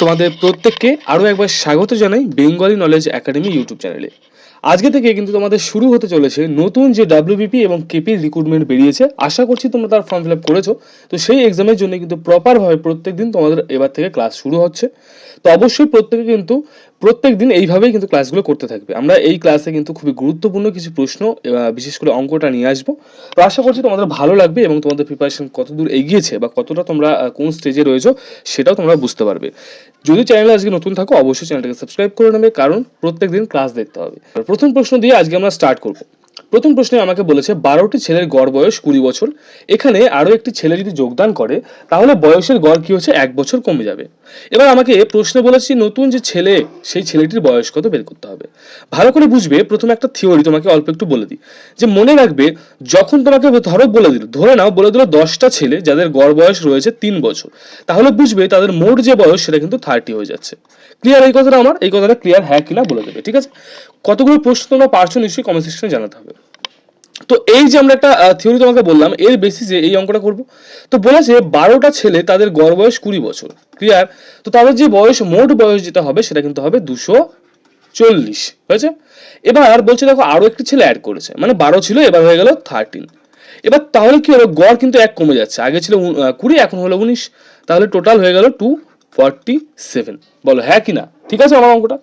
তোমাদের প্রত্যেককে আরও একবার স্বাগত জানাই বেঙ্গলি নলেজ একাডেমি ইউটিউব চ্যানেলে আজকে থেকে কিন্তু তোমাদের শুরু হতে চলেছে নতুন যে ডাব্লিউবিপি এবং কেপির রিক্রুটমেন্ট বেরিয়েছে। আশা করছি তোমরা তার ফর্ম ফিল আপ করেছ। তো সেই এক্সামের জন্য কিন্তু প্রপারভাবে প্রত্যেক দিন তোমাদের এবার থেকে ক্লাস শুরু হচ্ছে। তো অবশ্যই প্রত্যেকে কিন্তু প্রত্যেক দিন এইভাবেই কিন্তু ক্লাসগুলো করতে থাকবে। আমরা এই ক্লাসে কিন্তু খুবই গুরুত্বপূর্ণ কিছু প্রশ্ন বিশেষ করে অঙ্কটা নিয়ে আসব। তো আশা করছি তোমাদের ভালো লাগবে এবং তোমাদের প্রিপারেশন কতদূর এগিয়েছে বা কতটা তোমরা কোন স্টেজে রয়েছো সেটাও তোমরা বুঝতে পারবে। যদি চ্যানেলে আজকে নতুন থাকো, অবশ্যই চ্যানেলটাকে সাবস্ক্রাইব করে নেবে, কারণ প্রত্যেক দিন ক্লাস দেখতে হবে। প্রথম প্রশ্ন দিয়ে আজকে আমরা স্টার্ট করব। প্রথম প্রশ্নে আমাকে বলেছে, বারোটি ছেলের গড় বয়স কুড়ি বছর। এখানে আরও একটি ছেলে যদি যোগদান করে, তাহলে বয়সের গড় কি হচ্ছে? এক বছর কমে যাবে। এবার আমাকে প্রশ্ন বলেছি, নতুন যে ছেলে, সেই ছেলেটির বয়স কত বের করতে হবে? ভালো করে বুঝবে, প্রথমে একটা থিওরি তোমাকে অল্প একটু বলে দিই। যে মনে রাখবে, যখন তোমাকে ধরো বলে দিল, ধরে নাও বলে দিল দশটা ছেলে, যাদের গড় বয়স রয়েছে তিন বছর, তাহলে বুঝবে তাদের মোট যে বয়স, সেটা কিন্তু থার্টি হয়ে যাচ্ছে। ক্লিয়ার এই কথাটা আমার? এই কথাটা ক্লিয়ার হ্যাঁ কিনা বলে দেবে, ঠিক আছে? কতগুলো প্রশ্ন তোমরা পারছ, নিশ্চয়ই কমেন্ট সেকশনে জানাতে হবে। তো এই যে আমরা একটা থিওরি তোমাকে বললাম, এর বেসিসে এই অঙ্কটা করব। তো বলেছে বারোটা ছেলে তাদের গড় বয়স কুড়ি বছর ক্লিয়ার তো তাদের যে বয়স, মোট বয়স যেটা হবে, সেটা কিন্তু হবে দুশো চল্লিশ, হয়েছে? এবার বলছে, দেখো, আরও একটি ছেলে অ্যাড করেছে মানে বারো ছিল, এবার হয়ে গেল থার্টিন এবার তাহলে কি হলো, গড় কিন্তু এক কমে যাচ্ছে, আগে ছিল কুড়ি, এখন হলো উনিশ, তাহলে টোটাল হয়ে গেল টু ফর্টি সেভেন বলো হ্যাঁ কি না? ঠিক আছে আমার অঙ্কটা?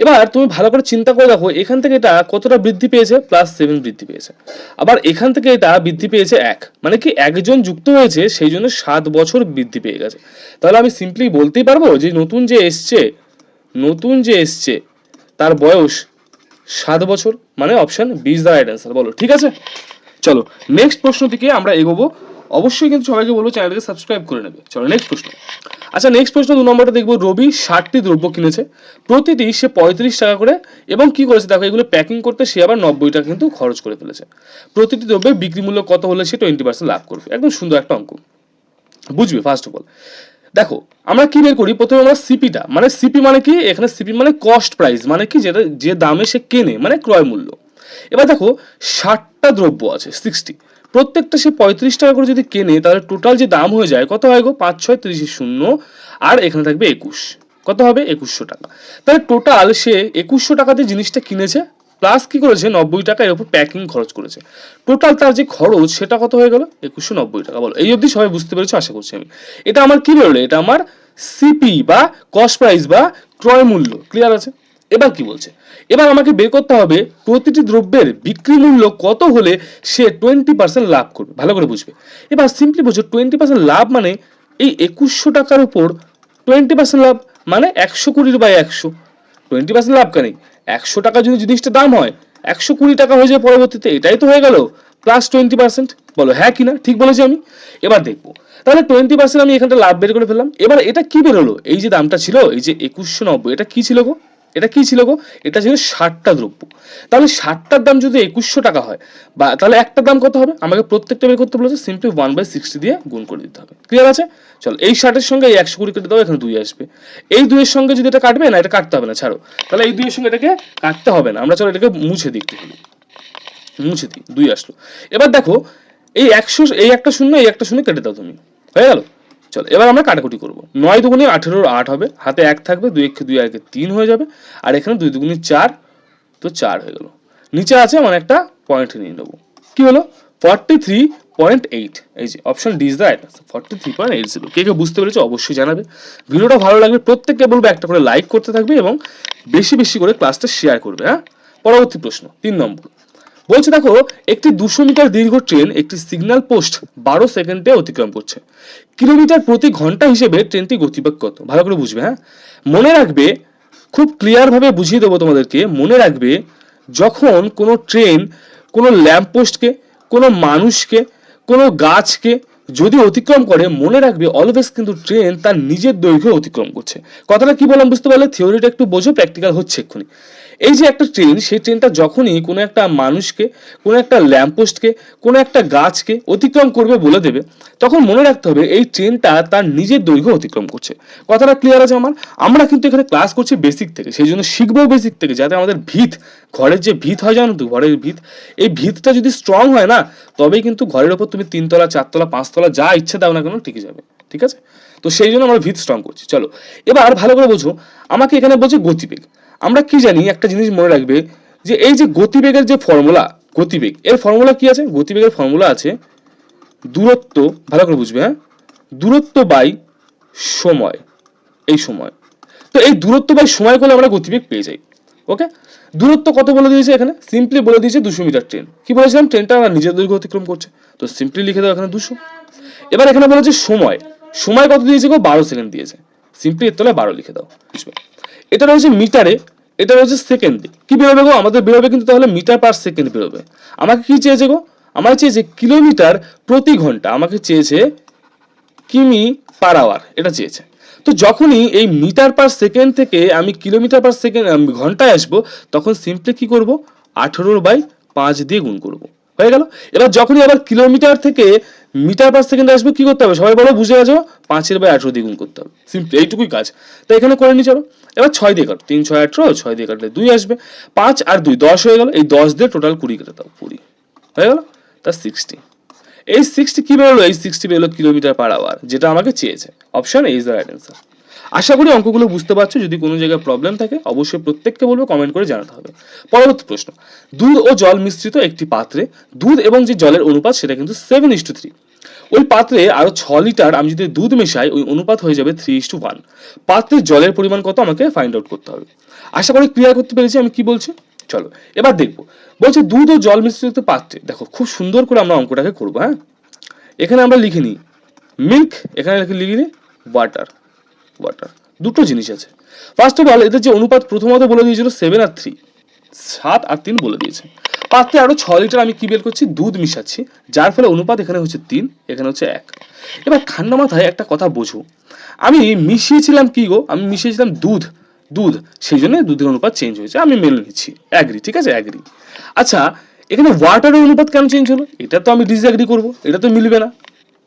এবার তুমি ভালো করে চিন্তা করে দেখো, এখান থেকে এটা কতটা বৃদ্ধি পেয়েছে? প্লাস সেভেন বৃদ্ধি পেয়েছে। আবার এখান থেকে এটা বৃদ্ধি পেয়েছে এক। মানে কি একজন যুক্ত হয়েছে, সেই জন্য সাত বছর বৃদ্ধি পেয়ে গেছে। তাহলে আমি সিম্পলি বলতেই পারব যে, নতুন যে এসছে, নতুন যে এসছে, তার বয়স সাত বছর। মানে option B is the right answer বলো, ঠিক আছে? চলো নেক্সট প্রশ্ন থেকে আমরা এগোবো। অবশ্যই কিন্তু সবাইকে বলব চ্যানেলকে সাবস্ক্রাইব করে নেবে। চলো নেক্সট প্রশ্ন। আচ্ছা নেক্সট প্রশ্ন দু নম্বরটা দেখব। রবি ষাটটি দ্রব্য কিনেছে। প্রতিটি সে পঁয়ত্রিশ টাকা করে এবং কি করেছে? দেখো, এগুলো প্যাকিং করতে সে আবার নব্বই টাকা কিন্তু খরচ করে ফেলেছে। প্রতিটি দ্রব্যের বিক্রি মূল্য কত হলে সে টোয়েন্টি পার্সেন্ট লাভ করবে? একদম সুন্দর একটা অঙ্ক। বুঝবে ফার্স্ট অফ অল দেখো, আমরা কি বের করি? প্রথমে আমরা সিপিটা মানে সিপি মানে কি? এখানে সিপি মানে কস্ট প্রাইস মানে কি? যেটা, যে দামে সে কেনে মানে ক্রয় মূল্য। এবার দেখো, ষাটটা দ্রব্য আছে সিক্সটি প্রত্যেকটা সে পঁয়ত্রিশ টাকা করে যদি কেনে, তাহলে টোটাল যে দাম হয়ে যায়, কত হয় গো? পাঁচ, ছয়, তিরিশে শূন্য, আর এখানে থাকবে একুশ। কত হবে? একুশশো টাকা। তাহলে টোটাল সে একুশশো টাকাতে জিনিসটা কিনেছে প্লাস কি করেছে? নব্বই টাকা এর উপর প্যাকিং খরচ করেছে। টোটাল তার যে খরচ, সেটা কত হয়ে গেল? একুশশো নব্বই টাকা বলো। এই অবধি সবাই বুঝতে পেরেছ, আশা করছি আমি। এটা আমার কি বেরোলো? এটা আমার সিপি বা কস্ট প্রাইস বা ক্রয় মূল্য। ক্লিয়ার আছে? এবার কি বলছে? এবার আমাকে বের করতে হবে প্রতিটি দ্রব্যের বিক্রি মূল্য কত হলে সে টোয়েন্টি পার্সেন্ট লাভ করবে। ভালো করে বুঝবে। এবার সিম্পলি বুঝো টোয়েন্টি পার্সেন্ট লাভ মানে এই একুশশো টাকার উপর টোয়েন্টি পার্সেন্ট লাভ মানে একশো কুড়ির বাই একশো। টোয়েন্টি পার্সেন্ট লাভ কেন একশো টাকা যদি জিনিসটা দাম হয়, একশো কুড়ি টাকা হয়ে যায় পরবর্তীতে, এটাই তো হয়ে গেল। প্লাস টোয়েন্টি পার্সেন্ট বলো হ্যাঁ কিনা ঠিক বলেছি আমি? এবার দেখব। তাহলে টোয়েন্টি পার্সেন্ট আমি এখানটা লাভ বের করে ফেললাম। এবার এটা কি বেরোলো এই যে দামটা ছিল, এই যে একুশশো নব্বই, এটা কি ছিল গো? এটা কি ছিল গো? এটা ছিল ষাটটা দ্রব্য। তাহলে ষাটটার দাম যদি একুশশো টাকা হয়, বা তাহলে একটা দাম কত হবে? আমাকে প্রত্যেকটা বের করতে বলেছে সিম্পলি ওয়ান বাই সিক্সটি দিয়ে গুণ করে দিতে হবে। ক্লিয়ার আছে? চলো, এই ষাটের সঙ্গে এই একশো কুড়ি কেটে দাও, এখানে দুই আসবে। এই দুইয়ের সঙ্গে যদি এটা কাটবে, না, এটা কাটতে হবে না, ছাড়ো। তাহলে এই দুইয়ের সঙ্গে এটাকে কাটতে হবে না। আমরা চলো এটাকে মুছে দিই একটুখানি। মুছে দিই, দুই আসলো। এবার দেখো, এই একশো, এই একটা শূন্য, এই একটা শূন্য কেটে দাও তুমি। হয়ে গেল? চলো, এবার আমরা কাটাকুটি করব। নয় দুগুণে আঠেরোর আট হবে, হাতে এক থাকবে, দুই একে দুই একে তিন হয়ে যাবে, আর এখানে দুই দুগুণে চার, তো চার হয়ে গেল। নিচে আছে মানে একটা পয়েন্ট নিয়ে নেব। কি হলো? ফর্টি থ্রি পয়েন্ট এইট এই যে option D is the forty three point eight zero কে কে বুঝতে পেরেছ অবশ্যই জানাবে। ভিডিওটা ভালো লাগবে প্রত্যেককে বলব, একটা করে লাইক করতে থাকবে এবং বেশি বেশি করে ক্লাসটা শেয়ার করবে হ্যাঁ? পরবর্তী প্রশ্ন, তিন নম্বর। বলছে, দেখো, একটি দুশো মিটার দীর্ঘ ট্রেন একটি সিগন্যাল পোস্ট বারো সেকেন্ডে অতিক্রম করছে। কিলোমিটার প্রতি ঘণ্টা হিসেবে ট্রেনটি গতিবেগ কত? ভালো করে বুঝবে হ্যাঁ? মনে রাখবে, খুব ক্লিয়ারভাবে বুঝিয়ে দেবো তোমাদেরকে, মনে রাখবে, যখন কোনো ট্রেন কোনো ল্যাম্প পোস্টকে কোনো মানুষকে, কোনো গাছকে যদি অতিক্রম করে, মনে রাখবে অলওয়েজ কিন্তু ট্রেন তার নিজের দৈর্ঘ্য অতিক্রম করছে। কথাটা কি বললাম বুঝতে পারলে? থিওরিটা একটু বোঝো প্র্যাকটিক্যাল হচ্ছে এক্ষুনি। এই যে একটা ট্রেন সেই ট্রেনটা যখনই কোনো একটা মানুষকে, কোনো একটা ল্যাম্পপোস্টকে কোনো একটা গাছকে অতিক্রম করবে বলে দেবে, তখন মনে রাখতে হবে এই ট্রেনটা তার নিজের দৈর্ঘ্য অতিক্রম করছে। কথাটা ক্লিয়ার আছে আমার? আমরা কিন্তু এখানে ক্লাস করছি বেসিক থেকে, সেই জন্য শিখব বেসিক থেকে, যাতে আমাদের ভিত, ঘরের যে ভিত হয় জানো তো, ঘরের ভিত, এই ভিতটা যদি স্ট্রং হয় না, তবেই কিন্তু ঘরের ওপর তুমি তিনতলা, চারতলা, পাঁচতলা যা ইচ্ছে দাও না কেন টিকে যাবে, ঠিক আছে? তো সেই জন্য আমরা ভিত স্ট্রং করছি, চলো। এবার ভালো করে বোঝো, আমাকে এখানে বলছে গতিবেগ। আমরা কি জানি, একটা জিনিস মনে রাখবে যে এই যে গতিবেগের যে ফর্মুলা গতিবেগ, এর ফর্মুলা কি আছে? গতিবেগের ফর্মুলা আছে দূরত্ব, ভালো করে বুঝবে হ্যাঁ? দূরত্ব বাই সময়, এই সময়। তো এই দূরত্ব বাই সময় করলে আমরা গতিবেগ পেয়ে যাই ওকে দূরত্ব কত বলে দিয়েছে এখানে? সিম্পলি বলে দিয়েছে দুশো মিটার ট্রেন। কি বলেছিলাম? ট্রেনটা আমার নিজের দৈর্ঘ্য অতিক্রম করছে। তো সিম্পলি লিখে দাও এখানে দুশো। এবার এখানে বলেছে সময়। সময় কত দিয়েছে গো? বারো সেকেন্ড দিয়েছে। সিম্পলি এর তলায় বারো লিখে দাও। বুঝবে এটা রয়েছে মিটারে, এটা রয়েছে সেকেন্ডে। কি বেরোবে গো? আমাদের বেরোবে কিন্তু তাহলে মিটার পার সেকেন্ড বেরোবে। আমাকে কি চেয়েছে গো? আমার চেয়েছে কিলোমিটার প্রতি ঘণ্টা। আমাকে চেয়েছে কিমি পার আওয়ার। এটা চেয়েছে। তো যখনই এই মিটার পার সেকেন্ড থেকে আমি কিলোমিটার পার সেকেন্ড ঘন্টায় আসব, তখন সিম্পলি কি করব? আঠেরোর বাই পাঁচ দিয়ে গুণ করব। হয়ে গেল? এবার যখনই আবার কিলোমিটার থেকে মিটার পার সেকেন্ড আসবে, কি করতে হবে? সবাই বলো, বুঝে গেছো পাঁচের বাই আঠেরো দিয়ে গুণ করতে হবে। সিম্পলি এইটুকুই কাজ। তো এখানে করে নি চলো। এবার ছয় দিয়ে কাটো। তিন, ছয়, আঠেরো, ছয় দিয়ে কাটলে দুই আসবে। পাঁচ আর দুই, দশ হয়ে গেল। এই দশ দিয়ে টোটাল কুড়ি কেটে দাও, কুড়ি। হয়ে গেল? তা সিক্সটি এই সিক্সটি কি বেরোলো? এই সিক্সটি বেরোলো কিলোমিটার পার আওয়ার যেটা আমাকে চেয়েছে। Option is the right answer আশা করি অঙ্কগুলো বুঝতে পারছ। যদি কোনো জায়গায় প্রবলেম থাকে, অবশ্যই প্রত্যেককে বলব কমেন্ট করে জানাতে হবে। পরবর্তী প্রশ্ন। দুধ ও জল মিশ্রিত একটি পাত্রে দুধ এবং যে জলের অনুপাত, সেটা কিন্তু সেভেন ইস টু থ্রি ওই পাত্রে আরও ছ লিটার আমি যদি দুধ মেশাই, ওই অনুপাত হয়ে যাবে থ্রি ইস টু ওয়ান পাত্রের জলের পরিমাণ কত আমাকে ফাইন্ড আউট করতে হবে। আশা করি ক্লিয়ার করতে পেরেছি আমি কি বলছি? চলো, এবার দেখব। বলছে দুধ ও জল মিশ্রিত পাত্রে, দেখো খুব সুন্দর করে আমরা অঙ্কটাকে করব হ্যাঁ? এখানে আমরা লিখে নিই মিল্ক এখানে লিখে লিখে নিই ওয়াটার ওয়াটার দুটো জিনিস আছে। ফার্স্ট অফ অল এদের যে অনুপাত প্রথমত বলে দিয়েছিল সেভেন আর থ্রি সাত আর তিন বলে দিয়েছে। পাত্রে আরও ছ লিটার আমি কি বের করছি? দুধ মিশাচ্ছি, যার ফলে অনুপাত এখানে হচ্ছে তিন, এখানে হচ্ছে এক। এবার ঠান্ডা মাথায় একটা কথা বোঝো। আমি মিশিয়েছিলাম কি গো? আমি মিশিয়েছিলাম দুধ দুধ। সেই জন্য দুধের অনুপাত চেঞ্জ হয়েছে। আমি মেনে নিচ্ছি। অ্যাগ্রি ঠিক আছে? অ্যাগ্রি আচ্ছা এখানে ওয়াটারের অনুপাত কেন চেঞ্জ হলো? এটা তো আমি ডিসঅ্যাগ্রি করব। এটা তো মিলবে না।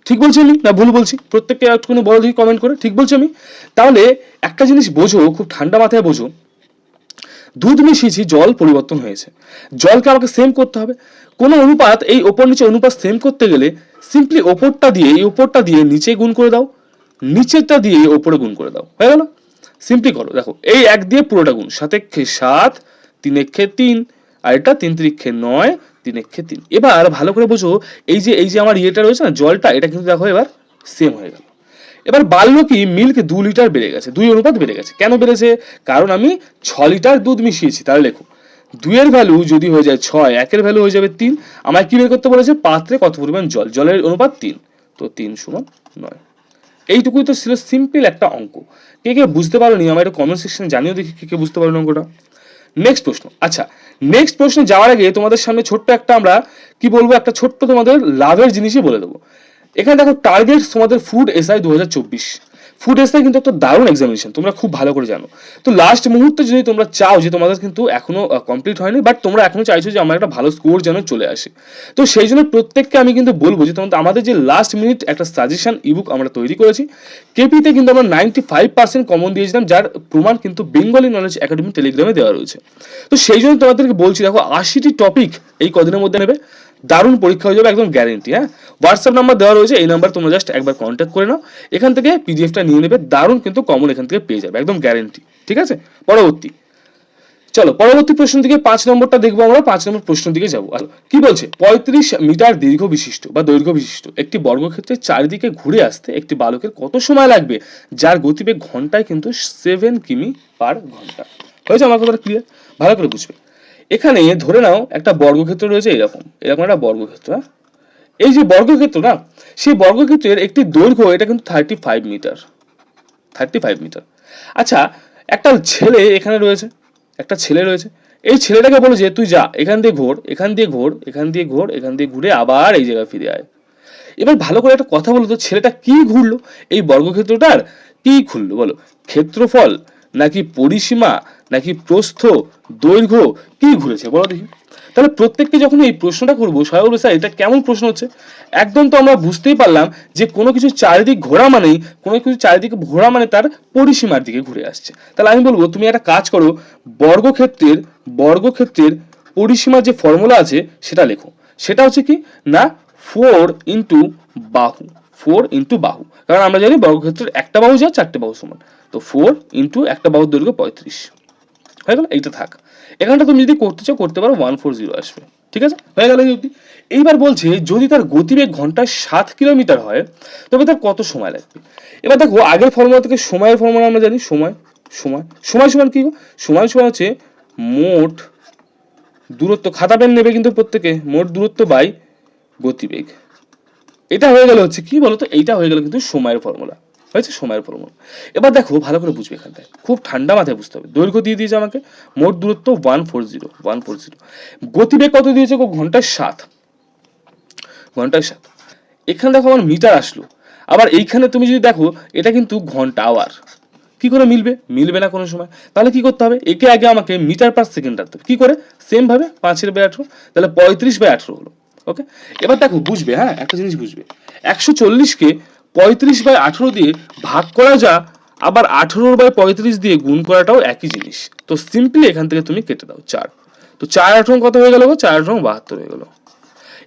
ঠিক বলছি আমি? না ভুল বলছি? প্রত্যেককে একটুখানি বড় দেখি কমেন্ট করে। ঠিক বলছি আমি? তাহলে একটা জিনিস বোঝো, খুব ঠান্ডা মাথায় বোঝো। দুধ মিশিয়েছি জল পরিবর্তন হয়েছে। জলকে আমাকে সেম করতে হবে। কোনো অনুপাত এই ওপর নিচে অনুপাত সেম করতে গেলে সিম্পলি ওপরটা দিয়ে, এই ওপরটা দিয়ে নিচে গুণ করে দাও। নিচেরটা দিয়ে ওপরে গুণ করে দাও। হয়ে গেল? সিম্পলি করো। দেখো, এই এক দিয়ে পুরোটা গুণ। সাত এক্ষে সাত তিন এক্ষে তিন, আর এটা তিন তিরিক্ষে নয় তিন এক্ষে তিন। এবার ভালো করে বোঝো, এই যে এই যে আমার ইয়েটা রয়েছে না, জলটা, এটা কিন্তু দেখো এবার সেম হয়ে গেল। এবার বাড়লো কি মিল্ক দু লিটার বেড়ে গেছে, দুই অনুপাত বেড়ে গেছে। কেন বেড়েছে? কারণ আমি ছ লিটার দুধ মিশিয়েছি, তাহলে লেখো। দুইয়ের ভ্যালু যদি হয়ে যায় ছয়, একের ভ্যালু হয়ে যাবে তিন। আমায় কি বের করতে বলেছে? পাত্রে কত পরিমাণ জল? জলের অনুপাত তিন। তো তিন সমান নয়। এইটুকুই তো ছিল সিম্পল একটা অঙ্ক। কে কে বুঝতে পারোনি আমার একটা কমেন্ট সেকশনে জানিও দেখি কে কে বুঝতে পারো অঙ্কটা। নেক্সট প্রশ্ন। আচ্ছা নেক্সট প্রশ্নে যাওয়ার আগে তোমাদের সামনে ছোট্ট একটা আমরা, কি বলব, একটা ছোট্ট তোমাদের লাভের জিনিসই বলে দেবো। এখানে দেখো টার্গেট তোমাদের ফুড এসআই দু হাজার চব্বিশ এসআই কিন্তু একটা দারুণ এক্সামিনেশন তোমরা খুব ভালো করে জানো। তো লাস্ট মুহূর্তে যদি তোমরা চাও যে তোমাদের কিন্তু এখনও কমপ্লিট হয়নি বাট তোমরা এখনও চাইছো যে আমার একটা ভালো স্কোর যেন চলে আসে। তো সেই জন্য প্রত্যেককে আমি কিন্তু বলব যে তোমাদের, আমাদের যে লাস্ট মিনিট একটা সাজেশন ইবুক আমরা তৈরি করেছি কেপিতে কিন্তু আমরা নাইনটি ফাইভ পার্সেন্ট কমন দিয়েছিলাম, যার প্রমাণ কিন্তু বেঙ্গলি নলেজ একাডেমি টেলিগ্রামে দেওয়া রয়েছে। তো সেই জন্য তোমাদেরকে বলছি, দেখো, আশিটি টপিক এই কদিনের মধ্যে নেবে, দারুণ পরীক্ষা হয়ে যাবে, একদম গ্যারেন্টি হ্যাঁ? হোয়াটসঅ্যাপ নাম্বার দেওয়া রয়েছে, এই নাম্বার তোমরা জাস্ট একবার কন্ট্যাক্ট করে নাও। এখান থেকে পিডিএফটা নিয়ে নেবে, দারুণ কিন্তু কমন এখান থেকে পেয়ে যাবে, একদম গ্যারেন্টি ঠিক আছে? পরবর্তী, চলো, পরবর্তী প্রশ্ন থেকে পাঁচ নম্বরটা দেখব আমরা, পাঁচ নম্বর প্রশ্ন দিকে যাব। কি বলছে? পঁয়ত্রিশ মিটার দীর্ঘ বিশিষ্ট বা দৈর্ঘ্য বিশিষ্ট একটি বর্গক্ষেত্রের চারিদিকে ঘুরে আসতে একটি বালকের কত সময় লাগবে? যার গতিবেগ ঘন্টায় কিন্তু সেভেন কিমি পার ঘণ্টা। হয়েছে আমার কথাটা ক্লিয়ার ভালো করে বুঝবে। এখানে ধরে নাও একটা বর্গক্ষেত্র রয়েছে এরকম এরকম একটা বর্গক্ষেত্র হ্যাঁ? এই যে বর্গক্ষেত্র না, সেই বর্গক্ষেত্রের একটি দৈর্ঘ্য এটা কিন্তু thirty five metre thirty five metre আচ্ছা একটা ছেলে এখানে রয়েছে, একটা ছেলে রয়েছে। এই ছেলেটাকে বলো যে, তুই যা, এখান দিয়ে ঘোর, এখান দিয়ে ঘোর, এখান দিয়ে ঘোর, এখান দিয়ে ঘুরে আবার এই জায়গায় ফিরে আয়। এবার ভালো করে একটা কথা বলো তো, ছেলেটা কি ঘুরলো? এই বর্গক্ষেত্রটার কি ঘুরলো বলো? ক্ষেত্রফল নাকি পরিসীমা নাকি প্রস্থ, দৈর্ঘ্য কি ঘুরেছে বলো দেখি। তাহলে প্রত্যেককে যখন এই প্রশ্নটা করব স্বয়ং স্যার, এটা কেমন প্রশ্ন হচ্ছে? একদম তো আমরা বুঝতেই পারলাম যে কোনো কিছু চারিদিক ঘোরা মানেই, কোনো কিছু চারিদিকে ঘোরা মানে তার পরিসীমার দিকে ঘুরে আসছে। তাহলে আমি বলব, তুমি একটা কাজ করো, বর্গক্ষেত্রের বর্গক্ষেত্রের পরিসীমার যে ফর্মুলা আছে, সেটা লেখো। সেটা হচ্ছে কি? না ফোর ইন্টু বাহু ফোর ইন্টু বাহু। কারণ আমরা জানি বর্গক্ষেত্রের একটা বাহু যা চারটে বাহু সমান। তো ফোর ইন্টু একটা বাহুর দৈর্ঘ্য পঁয়ত্রিশ। হয়ে গেল, এইটা থাক। এখানটা তুমি যদি করতে চাও, করতে পারো ওয়ান ফোর জিরো আসবে। ঠিক আছে? হয়ে গেল অবধি। এইবার বলছে, যদি তার গতিবেগ ঘন্টায় সাত কিলোমিটার হয়, তবে তার কত সময় লাগবে? এবার দেখো, আগের ফর্মুলা থেকে সময়ের ফর্মুলা আমরা জানি, সময় সময় সময় সমান কি? সময় সমান হচ্ছে মোট দূরত্ব, খাতা পেন নেবে কিন্তু প্রত্যেকে, মোট দূরত্ব বাই গতিবেগ। এটা হয়ে গেল হচ্ছে কি বলতো? এইটা হয়ে গেল কিন্তু সময়ের ফর্মুলা হয়েছে সময়ের ফর্মুলা এবার দেখো, ভালো করে বুঝবে এখানটায় খুব ঠান্ডা মাথায় বুঝতে হবে। দৈর্ঘ্য দিয়ে দিয়েছে আমাকে। মোট দূরত্ব one four zero one four zero গতিবেগ কত দিয়েছে গো? ঘন্টায় সাত। ঘন্টায় সাত। এখানে দেখো আমার মিটার আসলো। আবার এইখানে তুমি যদি দেখো, এটা কিন্তু ঘণ্টা আওয়ার কি করে মিলবে? মিলবে না কোনো সময়। তাহলে কি করতে হবে? একে আগে আমাকে মিটার পার সেকেন্ড রাখতে হবে। কি করে? সেম ভাবে পাঁচের বাই আঠেরো, তাহলে পঁয়ত্রিশ বাই আঠেরো হলো। ওকে এবার দেখো, বুঝবে হ্যাঁ? একটা জিনিস বুঝবে। একশো চল্লিশকে পঁয়ত্রিশ বাই আঠেরো দিয়ে ভাগ করা যা, আবার আঠেরো বাই পঁয়ত্রিশ দিয়ে গুণ করাটাও একই জিনিস। তো সিম্পলি এখান থেকে তুমি কেটে দাও চার। তো চার আঠেরো কত হয়ে গেল? চার আঠেরো বাহাত্তর হয়ে গেল।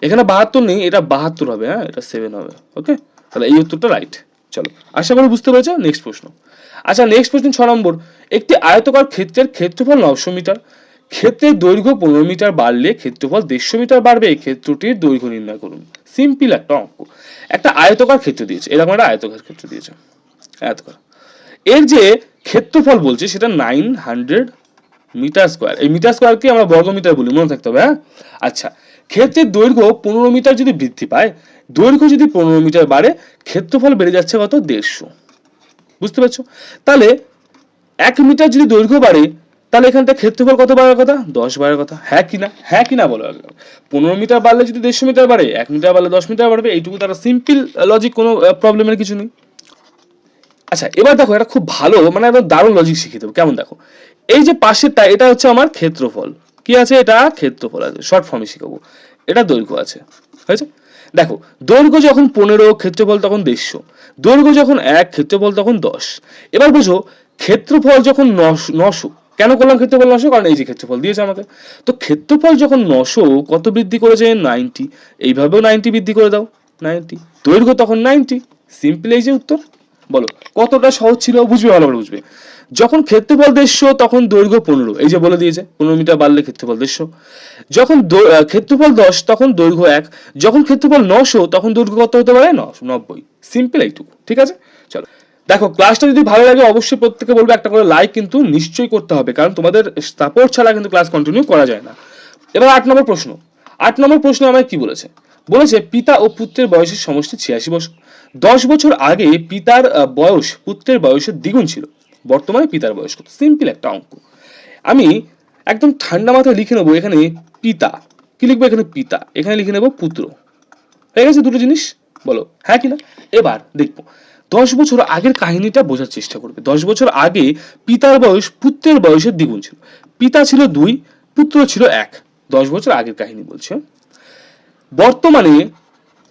এখানে বাহাত্তর নেই, এটা বাহাত্তর হবে হ্যাঁ? এটা সেভেন হবে ওকে তাহলে এই উত্তরটা রাইট চলো, আশা করি বুঝতে পেরেছ? নেক্সট প্রশ্ন। আচ্ছা নেক্সট প্রশ্ন ছ নম্বর। একটি আয়তকার ক্ষেত্রের ক্ষেত্রফল নশো মিটার। ক্ষেত্রের দৈর্ঘ্য পনেরো মিটার বাড়লে ক্ষেত্রফল দেড়শো মিটার বাড়বে। এই ক্ষেত্রটির দৈর্ঘ্য নির্ণয় করুন। সিম্পল একটা অঙ্ক। একটা আয়তকার ক্ষেত্র দিয়েছে। এরকম একটা আয়তকার ক্ষেত্র দিয়েছে। আয়তকার। এর যে ক্ষেত্রফল বলছে সেটা নাইন হান্ড্রেড মিটার স্কোয়ার এই মিটার স্কোয়ারকে আমরা বর্গ মিটার বলি। মনে থাকতে হবে হ্যাঁ? আচ্ছা। ক্ষেত্রের দৈর্ঘ্য পনেরো মিটার যদি বৃদ্ধি পায়, দৈর্ঘ্য যদি পনেরো মিটার বাড়ে, ক্ষেত্রফল বেড়ে যাচ্ছে কত? দেড়শো। বুঝতে পারছ? তাহলে এক মিটার যদি দৈর্ঘ্য বাড়ে তাহলে এখানটা ক্ষেত্রফল কত বাড়ার কথা? দশ বাড়ার কথা। হ্যাঁ কিনা হ্যাঁ কিনা বলো। পনেরো মিটার বাড়লে যদি দেড়শো মিটার বাড়ে, এক মিটার বাড়লে দশ মিটার বাড়বে, এইটুকু তারা সিম্পল লজিক কোনো প্রবলেমের কিছু নেই। আচ্ছা এবার দেখো, এটা খুব ভালো মানে একদম দারুণ লজিক শিখিয়ে দেবো। কেমন দেখো? এই যে পাশেরটা, এটা হচ্ছে আমার ক্ষেত্রফল। কি আছে? এটা ক্ষেত্রফল আছে। শর্ট ফর্মে শিখাবো। এটা দৈর্ঘ্য আছে। হয়েছে? দেখো, দৈর্ঘ্য যখন পনেরো, ক্ষেত্রফল তখন দেড়শো। দৈর্ঘ্য যখন এক, ক্ষেত্রফল তখন দশ। এবার বুঝো, ক্ষেত্রফল যখন নশো কেন করলাম ক্ষেত্রফল নশো? কারণ এই যে ক্ষেত্রফল দিয়েছে আমাকে। তো ক্ষেত্রফল যখন নশো, কত বৃদ্ধি করেছে? নাইনটি। এইভাবেও নাইনটি বৃদ্ধি করে দাও। নাইনটি। দৈর্ঘ্য তখন নাইনটি। সিম্পল এই যে উত্তর। বলো, কতটা সহজ ছিল? বুঝবে ভালো করে বুঝবে। যখন ক্ষেত্রফল দেড়শো, তখন দৈর্ঘ্য পনেরো। এই যে বলে দিয়েছে, পনেরো মিটার বাড়লে ক্ষেত্রফল দেড়শো। যখন ক্ষেত্রফল দশ, তখন দৈর্ঘ্য এক। যখন ক্ষেত্রফল নশো, তখন দৈর্ঘ্য কত হতে পারে? নশো, নব্বই। সিম্পল এইটুকু। ঠিক আছে? চলো। দেখো ক্লাসটা যদি ভালো লাগে, অবশ্যই প্রত্যেকে বলব একটা করে লাইক কিন্তু নিশ্চয়ই করতে হবে, কারণ তোমাদের সাপোর্ট ছাড়া কিন্তু ক্লাস কন্টিনিউ করা যায় না। এবার আট নম্বর প্রশ্ন। আট নম্বর প্রশ্ন আমায় কি বলেছে? বলেছে, পিতা ও পুত্রের বয়সের সমষ্টি ছিয়াশি বছর। দশ বছর আগে পিতার বয়স পুত্রের বয়সের দ্বিগুণ ছিল। বর্তমানে পিতার বয়স কত? সিম্পল একটা অঙ্ক। আমি একদম ঠান্ডা মাথায় লিখে নেব এখানে পিতা। কি লিখব এখানে? পিতা। এখানে লিখে নেব পুত্র। হয়ে গেছে দুটো জিনিস? বলো। হ্যাঁ কিনা এবার দেখব। দশ বছর আগের কাহিনীটা বোঝার চেষ্টা করবে। দশ বছর আগে পিতার বয়স, পুত্রের বয়সের দ্বিগুণ ছিল। পিতা ছিল দুই, পুত্র ছিল এক। দশ বছর আগের কাহিনী বলছে। বর্তমানে,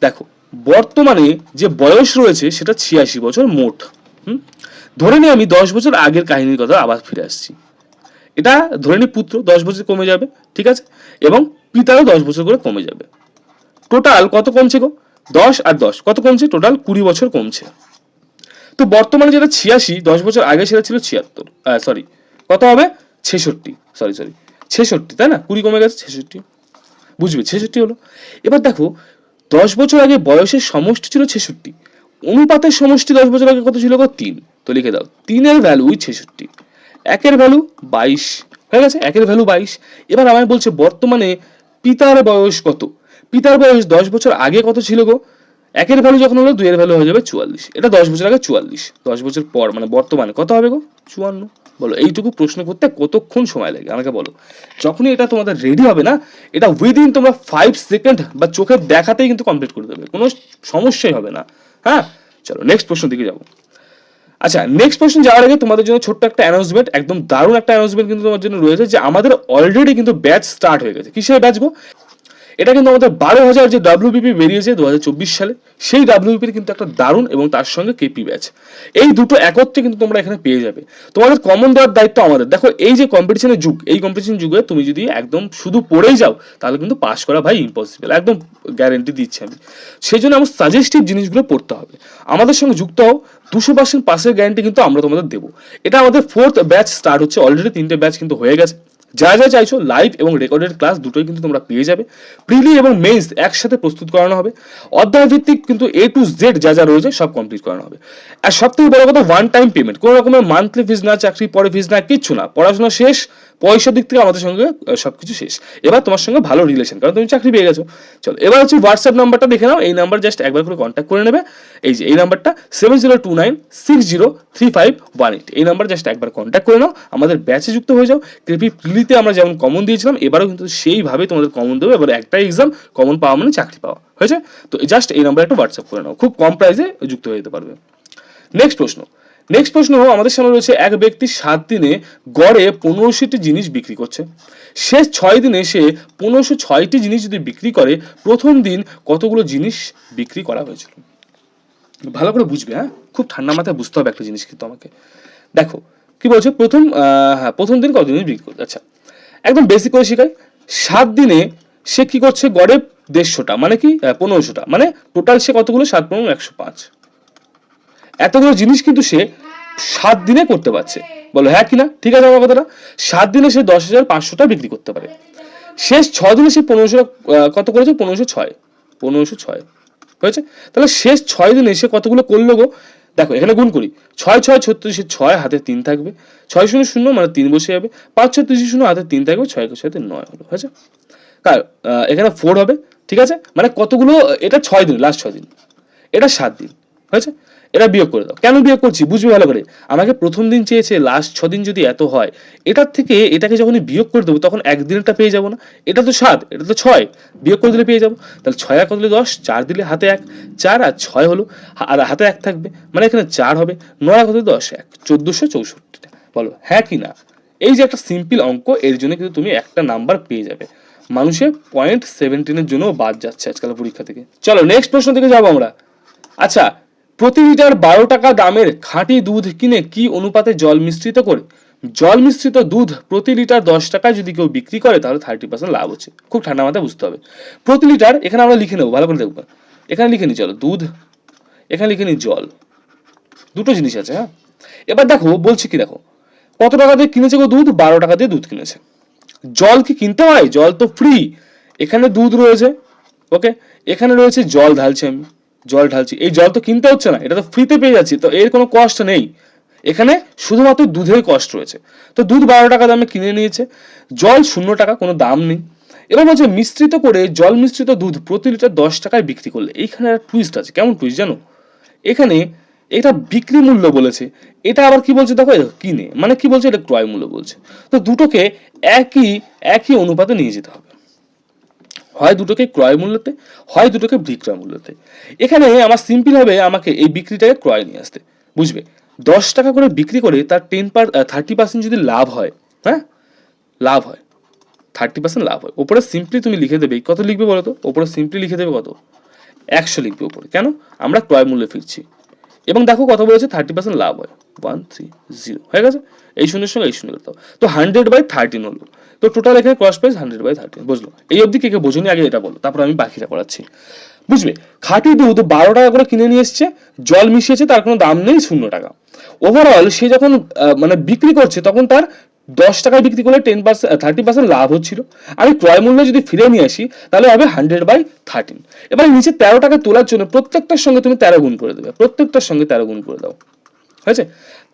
দেখো, বর্তমানে যে বয়স রয়েছে, সেটা ছিয়াশি বছর মোট। হুম? ধরে নিই আমি দশ বছর আগের কাহিনীর কথা আবার ফিরে আসছি। এটা ধরে নিই পুত্র দশ বছর কমে যাবে, ঠিক আছে? এবং পিতারও দশ বছর করে কমে যাবে। টোটাল কত কমছে গো? দশ আর দশ। কত কমছে? টোটাল কুড়ি বছর কমছে। তো বর্তমানে যেটা ছিয়াশি, দশ বছর আগে সেটা ছিল ছিয়াত্তর সরি কত হবে? ছেষট্টি সরি সরি ছেষট্টি, তাই না? কুড়ি কমে গেছে, ছেষট্টি। বুঝবে, ছেষট্টি হলো। এবার দেখো, দশ বছর আগে বয়সের সমষ্টি ছিল ছেষট্টি, অনুপাতের সমষ্টি দশ বছর আগে কত ছিল গো? তিন। তো লিখে দাও, তিনের ভ্যালুই ছেষট্টি, একের ভ্যালু বাইশ, হয়ে গেছে? একের ভ্যালু বাইশ। এবার আমায় বলছে, বর্তমানে পিতার বয়স কত? পিতার বয়স দশ বছর আগে কত ছিল গো? একের ভ্যালু যখন হলো, দুইয়ের ভ্যালু হয়ে যাবে চুয়াল্লিশ। এটা দশ বছর আগে চুয়াল্লিশ। দশ বছর পর মানে বর্তমানে, কত হবে গো? চুয়ান্ন। বলো, এইটুকু প্রশ্ন করতে কতক্ষণ সময় লাগে? আমাকে বলো। যখনই এটা তোমাদের রেডি হবে না, এটা উইদিন তোমরা ফাইভ সেকেন্ড বা চোখের দেখাতেই কিন্তু কমপ্লিট করে দেবে। কোনো সমস্যাই হবে না। হ্যাঁ? চলো নেক্সট প্রশ্ন দিকে যাব। আচ্ছা নেক্সট প্রশ্ন যাওয়ার আগে তোমাদের জন্য ছোট্ট একটা অ্যানাউন্সমেন্ট একদম দারুণ একটা অ্যানাউন্সমেন্ট কিন্তু তোমার জন্য রয়েছে যে আমাদের অলরেডি কিন্তু ব্যাচ স্টার্ট হয়ে গেছে। কিসের ব্যাচ গো? এটা কিন্তু আমাদের বারো হাজার যে ডাব্লিউবিপি বেরিয়েছে দু হাজার চব্বিশ সালে, সেই ডাব্লিউবিপির কিন্তু একটা দারুণ এবং তার সঙ্গে কেপি ব্যাচ এই দুটো একত্রে কিন্তু তোমরা এখানে পেয়ে যাবে। তোমাদের কমন দেওয়ার দায়িত্ব আমাদের। দেখো, এই যে কম্পিটিশনের যুগ, এই কম্পিটিশন যুগে তুমি যদি একদম শুধু পড়েই যাও, তাহলে কিন্তু পাস করা ভাই ইম্পসিবল একদম গ্যারেন্টি দিচ্ছি আমি। সেই জন্য আমার সাজেস্টিভ জিনিসগুলো পড়তে হবে। আমাদের সঙ্গে যুক্ত হও। দুশো পার্সেন্ট পাসের গ্যারেন্টি কিন্তু আমরা তোমাদের দেবো। এটা আমাদের ফোর্থ ব্যাচ স্টার্ট হচ্ছে। অলরেডি তিনটে ব্যাচ কিন্তু হয়ে গেছে। যা যা চাইছো লাইভ এবং রেকর্ডেড ক্লাস দুটোই কিন্তু তোমরা পেয়ে যাবে। প্রিলি এবং মেইনস একসাথে প্রস্তুত করানো হবে। অধ্যায় ভিত্তিক কিন্তু এ টু জেড যা যা রয়েছে সব কমপ্লিট করানো হবে। আর সব থেকে বড় কথা ওয়ান টাইম পেমেন্ট কোনো রকমের মান্থলি ফিজ না চাকরি পরে ফিজ না কিচ্ছু না। পড়াশোনা শেষ পয়সার দিক থেকে আমাদের সঙ্গে আহ, সবকিছু শেষ। এবার তোমার সঙ্গে ভালো রিলেশন কারণ তুমি চাকরি পেয়ে গেছো। চলো এবার হচ্ছে হোয়াটসঅ্যাপ নাম্বারটা দেখে নাও। এই নাম্বার জাস্ট একবার করে কন্ট্যাক্ট করে নেবে। এই যে এই নাম্বারটা seven zero two nine six zero three five one eight এই নাম্বার জাস্ট একবার কন্ট্যাক্ট করে নাও। আমাদের ব্যাচে যুক্ত হয়ে যাও। কৃপি প্রিলিতে আমরা যেমন কমন দিয়েছিলাম, এবারও কিন্তু সেইভাবে তোমাদের কমন দেবো। এবার একটাই এক্সাম কমন পাওয়া মানে চাকরি পাওয়া। হয়েছে? তো জাস্ট এই নাম্বারে একটা হোয়াটসঅ্যাপ করে নাও। খুব কম প্রাইসে যুক্ত হয়ে যেতে পারবে। নেক্সট প্রশ্ন। নেক্সট প্রশ্ন, আমাদের সামনে রয়েছে এক ব্যক্তি সাত দিনে গড়ে পনেরোশোটি জিনিস বিক্রি করছে। শেষ ছয় দিনে সে পনেরোশো ছয়টি জিনিস যদি বিক্রি করে, প্রথম দিন কতগুলো জিনিস বিক্রি করা হয়েছিল? ভালো করে বুঝবে হ্যাঁ? খুব ঠান্ডা মাথায় বুঝতে হবে একটা জিনিস কিন্তু আমাকে। দেখো কি বলছে? প্রথম হ্যাঁ প্রথম দিন কত জিনিস বিক্রি করছে আচ্ছা একদম বেসিক করে শেখাই। সাত দিনে সে কি করছে? গড়ে দেড়শোটা মানে কি? পনেরোশোটা মানে টোটাল সে কতগুলো? সাত পনেরো, একশো পাঁচ। এতগুলো জিনিস কিন্তু সে সাত দিনে করতে পারছে। বলো হ্যাঁ কিনা ঠিক আছে আমার কথাটা? সাত দিনে সে দশ হাজার পাঁচশোটা বিক্রি করতে পারে। শেষ ছ দিনে সে পনেরোশো কত করেছে? পনেরোশো ছয়। পনেরোশো ছয়। হয়েছে? তাহলে শেষ ছয় দিনে সে কতগুলো করল গো? দেখো, এখানে গুণ করি। ছয় ছয়, ছত্রিশে ছয় হাতে তিন থাকবে। ছয়, শূন্য শূন্য মানে তিন বসে যাবে। পাঁচ, ছত্রিশ শূন্য হাতে তিন থাকবে। ছয় ছয় হাতে নয় হলো, হয়েছে? কার এখানে ফোর হবে, ঠিক আছে? মানে কতগুলো, এটা ছয় দিন লাস্ট ছয় দিন। এটা সাত দিন, হয়েছে? এটা বিয়োগ করে দাও। কেন বিয়োগ করছি? বুঝবে ভালো করে। আমাকে প্রথম দিন চেয়েছে লাস্ট ছ দিন যদি এত হয়, এটার থেকে এটাকে যখনই বিয়োগ করে দেবো, তখন একদিনটা পেয়ে যাব না। এটা তো সাত, এটা তো ছয়। বিয়োগ করে দিলে পেয়ে যাব। তাহলে ছয় এক দিলে দশ? চার দিলে হাতে এক। চার আর ছয় হলো, আর হাতে এক থাকবে। মানে এখানে চার হবে। নয় এক হলে দশ? এক। চোদ্দোশো চৌষট্টিটা। বলো হ্যাঁ কি না? এই যে একটা সিম্পল অঙ্ক, এর জন্য কিন্তু তুমি একটা নাম্বার পেয়ে যাবে। মানুষের পয়েন্ট সেভেন্টিনের জন্য বাদ যাচ্ছে আজকাল পরীক্ষা থেকে। চলো নেক্সট প্রশ্ন থেকে যাব আমরা। আচ্ছা প্রতি লিটার বারো টাকা দামের খাঁটি দুধ কিনে কি অনুপাতে জল মিশ্রিত করে? জল মিশ্রিত দুধ প্রতি লিটার দশ টাকায় যদি কেউ বিক্রি করে, তাহলে থার্টি পার্সেন্ট লাভ হচ্ছে। খুব ঠান্ডা মাথায় বুঝতে হবে। প্রতি লিটার, এখানে আমরা লিখে নেব, ভালো করে দেখব। এখানে লিখে নিই, চলো, দুধ, এখানে লিখে নিই জল। দুটো জিনিস আছে হ্যাঁ? এবার দেখো, বলছি কি দেখো, কত টাকা দিয়ে কিনেছে গো দুধ? বারো টাকা দিয়ে দুধ কিনেছে। জল কি কিনতে হয়? জল তো ফ্রি এখানে দুধ রয়েছে ওকে এখানে রয়েছে জল, ঢালছি আমি। জল ঢালছি। এই জল তো কিনতে হচ্ছে না, এটা তো ফ্রিতে পেয়ে যাচ্ছি, তো এর কোনো কষ্ট নেই। এখানে শুধুমাত্র দুধের কষ্ট রয়েছে। তো দুধ বারো টাকা দামে কিনে নিয়েছে, জল শূন্য টাকা, কোনো দাম নেই। এবার বলছে, মিশ্রিত করে জল মিশ্রিত দুধ প্রতি লিটার দশ টাকায় বিক্রি করলে, এইখানে একটা টুইস্ট আছে, কেমন টুইস্ট জানো? এখানে এটা বিক্রি মূল্য বলেছে, এটা আবার কি বলছে দেখো কিনে মানে কি বলছে, এটা ক্রয় মূল্য বলছে। তো দুটোকে একই একই অনুপাতে নিয়ে যেতে হবে। হয় দুটোকে ক্রয় মূল্যতে, হয় দুটোকে বিক্রয় মূল্যতে। এখানে আমার সিম্পল হবে আমাকে এই বিক্রিটাকে ক্রয় নিয়ে আসতে। বুঝবে? দশ টাকা করে বিক্রি করে তার টেন পার থার্টি পার্সেন্ট যদি লাভ হয় হ্যাঁ? লাভ হয়। থার্টি পার্সেন্ট লাভ হয়। ওপরে সিম্পলি তুমি লিখে দেবে, কত লিখবে বলো তো? ওপরে সিম্পলি লিখে দেবে কত? একশো লিখবে ওপরে কেন? আমরা ক্রয় মূল্যে ফিরছি। এবং দেখো কত বলেছে? থার্টি পার্সেন্ট লাভ হয়। ওয়ান থ্রি জিরো হয়ে গেছে? এই শূন্যের সঙ্গে এই শূন্য তো হান্ড্রেড বাই থার্টিন হলো তো টোটাল এখানে cross price hundred by thirteen বুঝলো? এই অবধি কে কে বোঝনি আগে এটা বলো, তারপর আমি বাকিটা করাচ্ছি বুঝবে? খাঁটি দুধ বারো টাকা করে কিনে নিয়ে এসছে, জল মিশিয়েছে, তার কোনো দাম নেই, শূন্য টাকা। ওভারঅল সে যখন মানে বিক্রি করছে, তখন তার দশ টাকায় বিক্রি করলে টেন পার্সেন্ট থার্টি পার্সেন্ট লাভ হচ্ছিল। আমি ক্রয় মূল্য যদি ফিরে নিয়ে আসি, তাহলে হবে হান্ড্রেড বাই থার্টিন এবার নিচে তেরো টাকা তোলার জন্য প্রত্যেকটার সঙ্গে তুমি তেরো গুণ করে দেবে, প্রত্যেকটার সঙ্গে তেরো গুণ করে দাও। হয়েছে?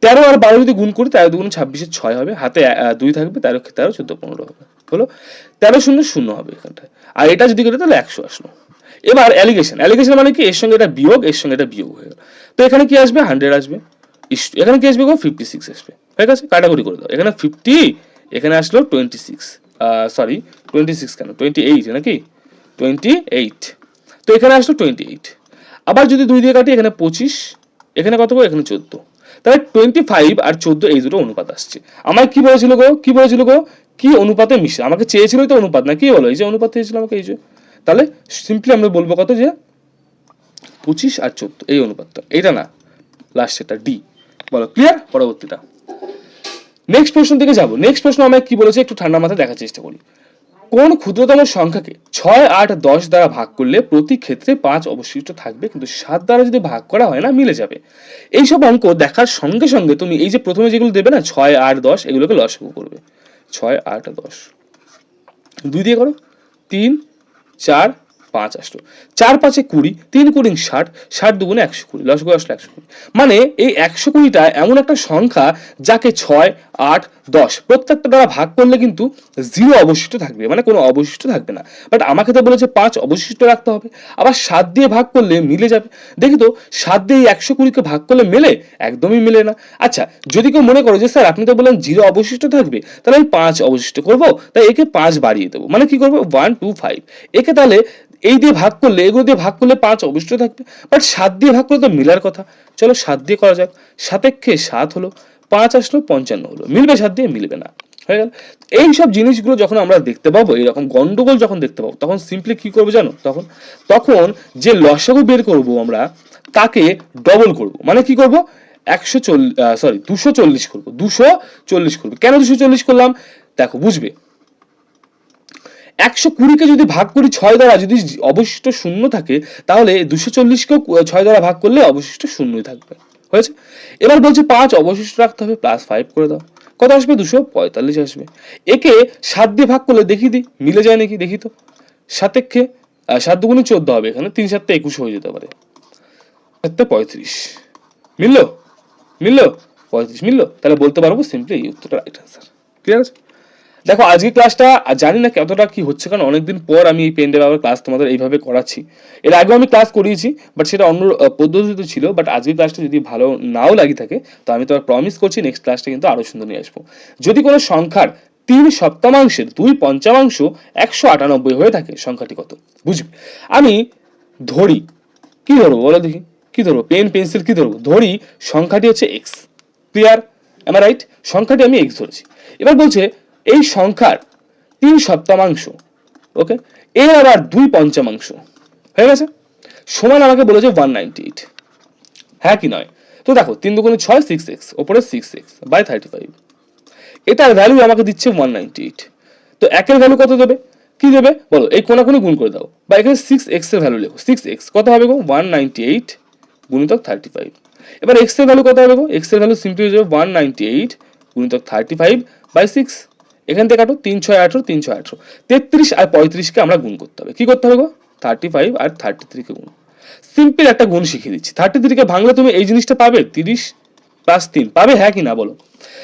তেরো আর বারো যদি গুণ করি, তেরো দুগুণ ছাব্বিশে ছয় হবে। হাতে দুই থাকবে, তেরো তেরো, চোদ্দ পনেরো হবে। হলো? তেরো শূন্য শূন্য হবে এখানটায়। আর এটা যদি করে, তাহলে একশো আসলো। এবার অ্যালিগেশন অ্যালিগেশন মানে কি? এর সঙ্গে এটা বিয়োগ, এর সঙ্গে এটা বিয়োগ হয়ে গেল। তো এখানে কি আসবে? হান্ড্রেড আসবে। এখানে কি আসবে ফিফটি সিক্স আসবে। ঠিক আছে? কাটাকুটি করে দাও। এখানে ফিফটি এখানে আসলো twenty six sorry twenty six কেন? টোয়েন্টি এইট নাকি? টোয়েন্টি এইট তো এখানে আসলো টোয়েন্টি এইট আবার যদি দুই দিয়ে কাটি, এখানে পঁচিশ। এখানে কত এখানে চোদ্দ। তাহলে টোয়েন্টি ফাইভ আর চোদ্দ এই দুটো অনুপাত আসছে। আমার কি বলেছিল গো? কি বলেছিল গো? কি অনুপাতে মিশে? আমাকে চেয়েছিলই তো অনুপাত না, কি বলো? এই যে অনুপাত চেয়েছিল আমাকে, এই যে। তাহলে সিম্পলি আমরা বলব কত যে? পঁচিশ আর চোদ্দ, এই অনুপাতটা। এটা না লাস্ট এটা ডি বলো ক্লিয়ার পরবর্তীটা। নেক্সট প্রশ্ন থেকে যাব। নেক্সট প্রশ্ন আমায় কি বলেছে? একটু ঠান্ডা মাথায় দেখার চেষ্টা করি। কোন ক্ষুদ্রতম সংখ্যাকে ছয়, আট, দশ দ্বারা ভাগ করলে প্রতি ক্ষেত্রে পাঁচ অবশিষ্ট থাকবে, কিন্তু সাত দ্বারা যদি ভাগ করা হয় না, মিলে যাবে। এইসব অঙ্ক দেখার সঙ্গে সঙ্গে তুমি এই যে প্রথমে যেগুলো দেবে না, ছয়, আট, দশ, এগুলোকে লসাগু করবে। ছয়, আট, দশ। দুই দিয়ে করো। তিন, চার, পাঁচ আসলো চার পাঁচে কুড়ি, তিন কুড়ি, ষাট ষাট দুগুণে একশো কুড়ি লসগো আসলো একশো কুড়ি। মানে এই একশো কুড়িটা এমন একটা সংখ্যা যাকে ছয়, আট, দশ, প্রত্যেকটা দ্বারা ভাগ করলে কিন্তু জিরো অবশিষ্ট থাকবে মানে কোনো অবশিষ্ট থাকবে না। বাট আমাকে তো বলেছে পাঁচ অবশিষ্ট রাখতে হবে, আবার সাত দিয়ে ভাগ করলে মিলে যাবে। দেখি তো, সাত দিয়ে একশো কুড়িকে ভাগ করলে মেলে? একদমই মেলে না। আচ্ছা যদি কেউ মনে করো যে, স্যার, আপনি তো বললেন জিরো অবশিষ্ট থাকবে, তাহলে আমি পাঁচ অবশিষ্ট করব? তাই একে পাঁচ বাড়িয়ে দেবো। মানে কি করব? ওয়ান টু ফাইভ একে তাহলে এই দিয়ে ভাগ করলে এগুলো দিয়ে ভাগ করলে পাঁচ অবশিষ্ট থাকবে। বাট সাত দিয়ে ভাগ করলে তো মিলার কথা। চলো সাত দিয়ে করা যাক। সাপেক্ষে সাত হলো, পাঁচ আসলো, পঞ্চান্ন হলো। মিলবে সাত দিয়ে, মিলবে না। হয়ে গেল। এই সব জিনিসগুলো যখন আমরা দেখতে পাবো এরকম গন্ডগোল যখন দেখতে পাবো, তখন সিম্পলি কি করব জানো? তখন তখন যে লসাগু বের করব আমরা, তাকে ডবল করব। মানে কি করব? একশো চল্লিশ সরি দুশো চল্লিশ করব। দুশো চল্লিশ করব। কেন দুশো চল্লিশ করলাম? দেখো, বুঝবে। একশো কুড়িকে যদি ভাগ করি ছয় দ্বারা যদি অবশিষ্ট শূন্য থাকে, তাহলে দুশো চল্লিশকেও ছয় দ্বারা ভাগ করলে অবশিষ্ট শূন্যই থাকবে। হয়েছে? এবার বলছে পাঁচ অবশিষ্ট রাখতে হবে প্লাস ফাইভ করে দাও। কত আসবে? দুশো পঁয়তাল্লিশ আসবে। একে সাত দিয়ে ভাগ করলে দেখি দি, মিলে যায় নাকি? দেখি তো। সাতেক্ষে সাত দুগুণে চোদ্দ হবে, এখানে তিন সাতটা একুশ হয়ে যেতে পারে। সাতটা পঁয়ত্রিশ। মিললো? মিললো? পঁয়ত্রিশ মিললো? তাহলে বলতে পারব সিম্পলি এই উত্তরটা রাইট আনসার ক্লিয়ার আছে? দেখো আজকে ক্লাসটা জানি না কতটা কি হচ্ছে, কারণ অনেকদিন পর আমি এই পেন ড্রাইভার ক্লাস তোমাদের এইভাবে করাচ্ছি। এর আগেও আমি ক্লাস করিয়েছি বাট সেটা অন্য পদ্ধতিতে ছিল বাট আজকের ক্লাসটা যদি ভালো নাও লাগি থাকে, তো আমি তোমার প্রমিস করছি নেক্সট ক্লাসটা কিন্তু আরও সুন্দর নিয়ে আসব। যদি কোনো সংখ্যার তিন সপ্তমাংশের দুই পঞ্চমাংশ একশো আটানব্বই হয়ে থাকে, সংখ্যাটি কত? বুঝবে? আমি ধরি, কি ধরবো বলো দেখি, কি ধরবো? পেন পেন্সিল কি ধরবো? ধরি, সংখ্যাটি হচ্ছে এক্স ক্লিয়ার আমার রাইট সংখ্যাটি আমি এক্স ধরেছি। এবার বলছে এই সংখ্যার তিন সপ্তমাংশ ওকে এর আবার দুই পঞ্চমাংশ, হয়ে গেছে? সমান আমাকে বলেছে ওয়ান নাইনটি এইট হ্যাঁ কি নয়? তো দেখো, তিন দুগুণে ছয় সিক্স এক্স ওপরে six X by thirty five এটার ভ্যালু আমাকে দিচ্ছে ওয়ান নাইনটি এইট তো একের ভ্যালু কত দেবে? কি দেবে? বলো, এই কোনাকুনি গুণ করে দাও। বা এখানে সিক্স এক্সের ভ্যালু লেখো। সিক্স এক্স কত হবে গো? ওয়ান নাইনটি এইট গুণিতক থার্টি ফাইভ এবার এক্সের ভ্যালু কত হবে গো? এক্সের ভ্যালু সিম্পলি হয়ে যাবে ওয়ান নাইনটি এইট গুণিতক থার্টি ফাইভ বাই সিক্স এখান থেকে কাটো তিন ছয় আঠেরো তিন ছয় আঠেরো। তেত্রিশ আর পঁয়ত্রিশকে আমরা গুণ করতে হবে। কি করতে হবে গো? থার্টি ফাইভ আর থার্টি থ্রিকে গুণ। সিম্পল একটা গুণ শিখিয়ে দিচ্ছি। থার্টি থ্রিকে ভাঙলে তুমি এই জিনিসটা পাবে? তিরিশ প্লাস তিন। পাবে হ্যাঁ কি না বলো?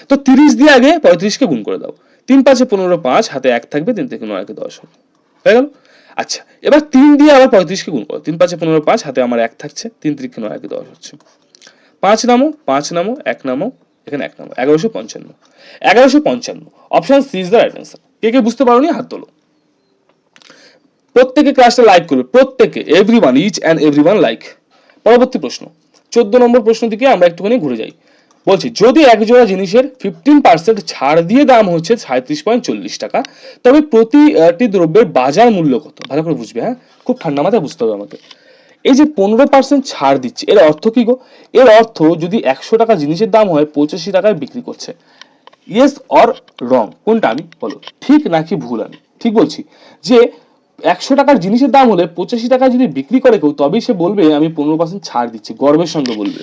তো তিরিশ দিয়ে আগে পঁয়ত্রিশকে গুণ করে দাও। তিন পাঁচে পনেরো পাঁচ, হাতে এক থাকবে, তিন থেকে নয় একে দশ হবে। হয়ে গেল? আচ্ছা এবার তিন দিয়ে আবার পঁয়ত্রিশকে গুণ করো। তিন পাঁচে পনেরো পাঁচ, হাতে আমার এক থাকছে, তিন তিরিখে নয় একে দশ হচ্ছে। পাঁচ নামো পাঁচ নামো, এক নামো এখানে এক নামো এগারোশো পঞ্চান্ন। এগারোশো পঞ্চান্ন option C is the right answer কে কে বুঝতে পারোনি, হাত তোলো। প্রত্যেকে ক্লাসটা লাইক করবে, প্রত্যেকে every one each and every one like পরবর্তী প্রশ্ন, চোদ্দ নম্বর প্রশ্ন দিকে আমরা একটুখানি ঘুরে যাই। বলছি, যদি এক জোড়া জিনিসের ফিফটিন পার্সেন্ট ছাড় দিয়ে দাম হচ্ছে সাঁত্রিশ পয়েন্ট চল্লিশ টাকা, তবে প্রতিটি দ্রব্যের বাজার মূল্য কত? ভালো করে বুঝবে হ্যাঁ? খুব ঠান্ডা মাথায় বুঝতে হবে আমাকে। এই যে পনেরো পার্সেন্ট ছাড় দিচ্ছে, এর অর্থ কি গো? এর অর্থ যদি একশো টাকা জিনিসের দাম হয়, পঁচাশি টাকায় বিক্রি করছে। ইয়েস অর রং কোনটা আমি? বলো। ঠিক নাকি ভুল আমি? ঠিক বলছি যে একশো টাকার জিনিসের দাম হলে পঁচাশি টাকা যদি বিক্রি করে কেউ, তবেই সে বলবে আমি পনেরো পার্সেন্ট ছাড় দিচ্ছি। গর্বের সঙ্গে বলবে।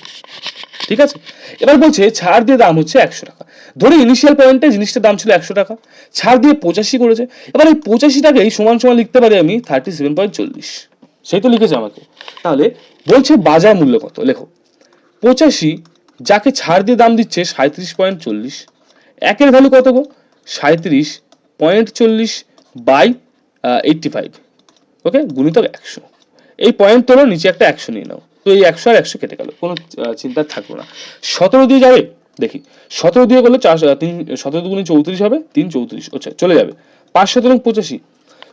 ঠিক আছে? এবার বলছে ছাড় দিয়ে দাম হচ্ছে একশো টাকা। ধরে ইনিশিয়াল পেমেন্টে জিনিসটার দাম ছিল একশো টাকা। ছাড় দিয়ে পঁচাশি করেছে। এবার এই পঁচাশি টাকাই সমান সমান লিখতে পারি আমি থার্টি সেভেন পয়েন্ট চল্লিশ। সেই তো লিখেছে আমাকে। তাহলে বলছে বাজার মূল্য কত? লেখো। পঁচাশি, যাকে ছাড় দিয়ে দাম দিচ্ছে সাঁত্রিশ পয়েন্ট চল্লিশ। একের ভ্যালু কত গো? সাঁত্রিশ পয়েন্ট চল্লিশ বাই এইটটি ফাইভ ওকে? গুণিতক একশো। এই পয়েন্ট তোলো, নিচে একটা একশো নিয়ে নাও। তো এই একশো আর একশো কেটে গেল। কোনো চিন্তা থাকল না। সতেরো দিয়ে যাবে? দেখি। সতেরো দিয়ে গেলে চারশো তিন, সতেরো দুগুণে চৌত্রিশ হবে, তিন চৌত্রিশ আচ্ছা চলে যাবে। পাঁচ সতেরো পঁচাশি।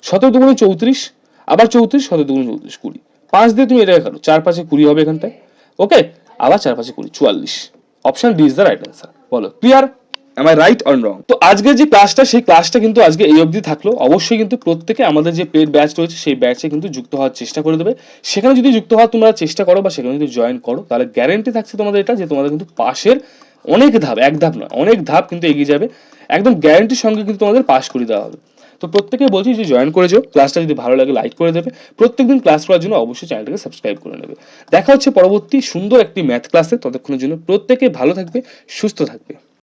সতেরো দুগুণে চৌত্রিশ আবার চৌত্রিশ সতেরো দুগুণে চৌত্রিশ কুড়ি। পাঁচ দিয়ে তুমি এটাকে কাটো চার পাঁচে কুড়ি হবে এখানটায়। ওকে আবার চার পাঁচে কুড়ি চুয়াল্লিশ। Option D is the right answer বলো। Clear am I right on wrong তো আজকে যে ক্লাসটা সেই ক্লাসটা কিন্তু আজকে এই অবধি থাকল। অবশ্যই কিন্তু প্রত্যেকে আমাদের যে পেড ব্যাচ রয়েছে সেই ব্যাচে কিন্তু যুক্ত হওয়ার চেষ্টা করে দেবে। সেখানে যদি যুক্ত হওয়ার তোমরা চেষ্টা করো বা সেখানে যদি জয়েন করো তাহলে গ্যারেন্টি থাকছে তোমাদের এটা যে তোমাদের কিন্তু পাশের অনেক ধাপ এক ধাপ নয় অনেক ধাপ কিন্তু এগিয়ে যাবে। একদম গ্যারেন্টির সঙ্গে কিন্তু তোমাদের পাস করে দেওয়া হবে। তো প্রত্যেকে বলছি যে জয়েন করে যাও ক্লাসটা যদি ভালো লাগে লাইক করে দেবে। প্রত্যেকদিন ক্লাস করার জন্য অবশ্যই চ্যানেলটাকে সাবস্ক্রাইব করে নেবে। দেখা হচ্ছে পরবর্তী সুন্দর একটি ম্যাথ ক্লাসে ততক্ষণের জন্য প্রত্যেকে ভালো থাকবে, সুস্থ থাকবে।